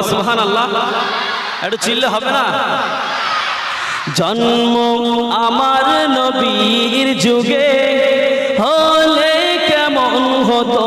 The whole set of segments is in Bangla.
না সুহান আল্লাহ একটু চিল্লে হবে না? জন্ম আমার নবীর যুগে হলে কেমন হতো?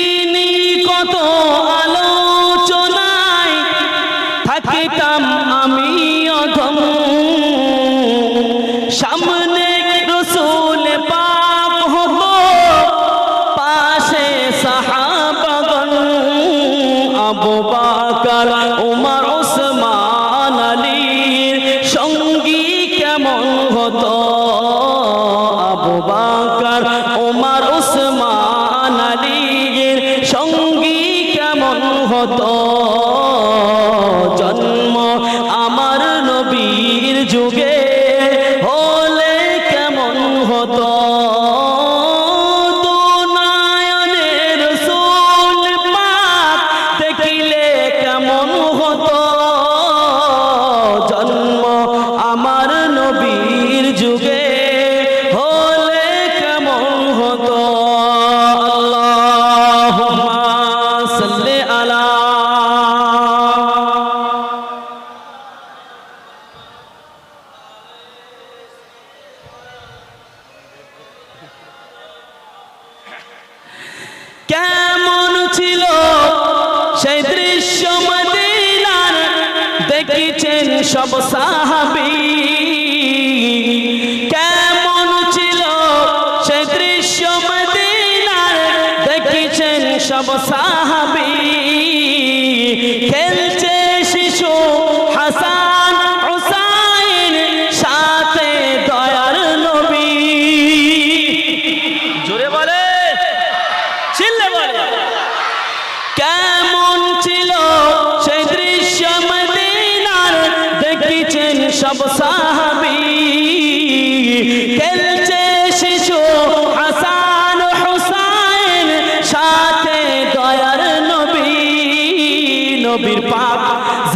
সামনে রসুল পাক হতো পাশে সাহাবাগন আবু বাকার, উমর ওসমান আলীর সঙ্গী কেমন হতো? আবু বাকার, উমর ওসমান আলীর সঙ্গী কেমন হতো? জন্ম আমার নবীর যুগে দেখেছেন সব সাহাবি। কেমন ছিল সে দৃশ্য দেখেছেন সব সাহাবি।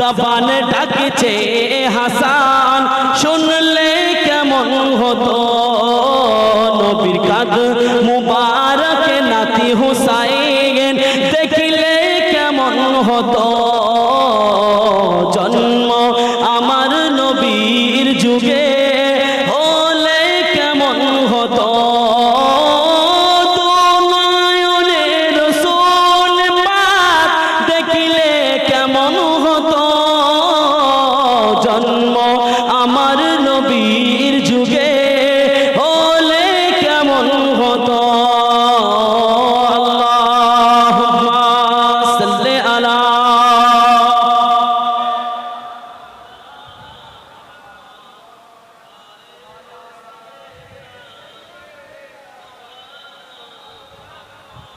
জবান ডাকছে হাসান, শুনলে কেমন হতো? নবীর কাদ মুবারক নাতি হুসাইন, দেখিলে কেমন হতো? জন্ম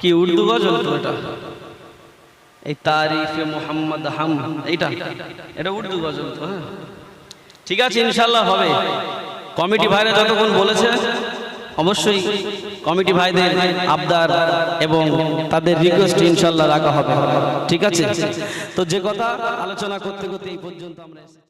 কি উর্দু গজল তো এটা? এই তারিফে মোহাম্মদ হাম, এইটা? এটা উর্দু গজল তো হ্যাঁ। ঠিক আছে ইনশাল্লাহ হবে। কমিটি ভাইরা যতক্ষণ বলেছে, অবশ্যই কমিটি ভাইদের আবদার এবং তাদের রিকোয়েস্ট ইনশাল্লাহ রাখা হবে। ঠিক আছে? তো যে কথা আলোচনা করতে করতে এই পর্যন্ত আমরা।